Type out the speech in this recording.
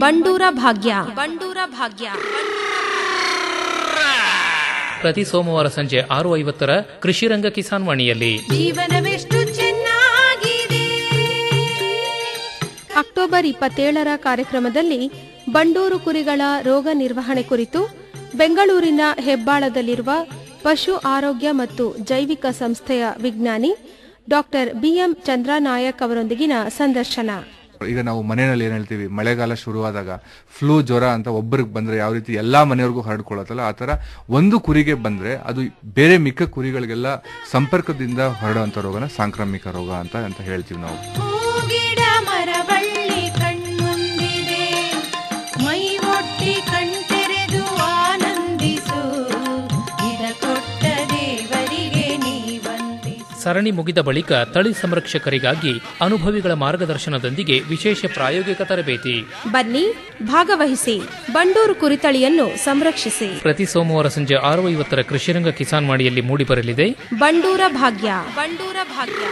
Bandura ಭಾಗ್ಯ. Bandura ಭಾಗ್ಯ. ಪ್ರತಿ ಸೋಮವಾರ ಸಂಜೆ ಆರು ಐವತ್ತರ ಕೃಷಿರಂಗ ಕಿಸಾನ್ ವಾಣಿಯಲ್ಲಿ. ಜೀವನವೆಷ್ಟು ಚೆನ್ನಾಗಿದೆ. ಅಕ್ಟೋಬರ್ ಇಪ್ಪತ್ತೇಳರ ಕಾರ್ಯಕ್ರಮದಲ್ಲಿ ಬಂಡೂರು ಕುರಿಗಳ ರೋಗ ನಿರ್ವಹಣೆ ಕುರಿತು ಬೆಂಗಳೂರಿನ ಹೆಬ್ಬಾಳದಲ್ಲಿರುವ ಪಶು ಆರೋಗ್ಯ ಮತ್ತು ಜೈವಿಕ ಸಂಸ್ಥೆಯ ವಿಜ್ಞಾನಿ ಡಾಕ್ಟರ್ ಬಿಎಂ ಚಂದ್ರನಾಯಕ್ ಅವರೊಂದಿಗಿನ ಸಂದರ್ಶನ. ಈಗ ನಾವು ಮನೆಯಲ್ಲಿ ಏನ್ ಹೇಳ್ತೀವಿ? ಮಳೆಗಾಲ ಶುರುವಾದಾಗ ಫ್ಲೂ ಜ್ವರ ಅಂತ ಒಬ್ಬರಿಗೆ ಬಂದ್ರೆ ಯಾವ ರೀತಿ ಎಲ್ಲಾ ಮನೆಯವ್ರಿಗೂ ಹರಡ್ಕೊಳತ್ತಲ್ಲ, ಆ ತರ ಒಂದು ಕುರಿಗೆ ಬಂದ್ರೆ ಅದು ಬೇರೆ ಮಿಕ್ಕ ಕುರಿಗಳಿಗೆಲ್ಲ ಸಂಪರ್ಕದಿಂದ ಹರಡುವಂತ ರೋಗನ ಸಾಂಕ್ರಾಮಿಕ ರೋಗ ಅಂತ ಅಂತ ಹೇಳ್ತೀವಿ ನಾವು. ಸರಣಿ ಮುಗಿದ ಬಳಿಕ ತಳಿ ಸಂರಕ್ಷಕರಿಗಾಗಿ ಅನುಭವಿಗಳ ಮಾರ್ಗದರ್ಶನದೊಂದಿಗೆ ವಿಶೇಷ ಪ್ರಾಯೋಗಿಕ ತರಬೇತಿ. ಬನ್ನಿ ಭಾಗವಹಿಸಿ. ಬಂಡೂರು ಕುರಿತಳಿಯನ್ನು ಸಂರಕ್ಷಿಸಿ. ಪ್ರತಿ ಸೋಮವಾರ ಸಂಜೆ ಆರು ಐವತ್ತರ ಕೃಷಿರಂಗ ಕಿಸಾನ್ ವಾಣಿಯಲ್ಲಿ ಮೂಡಿಬರಲಿದೆ. ಬಂಡೂರ ಭಾಗ್ಯ. ಬಂಡೂರ ಭಾಗ್ಯ.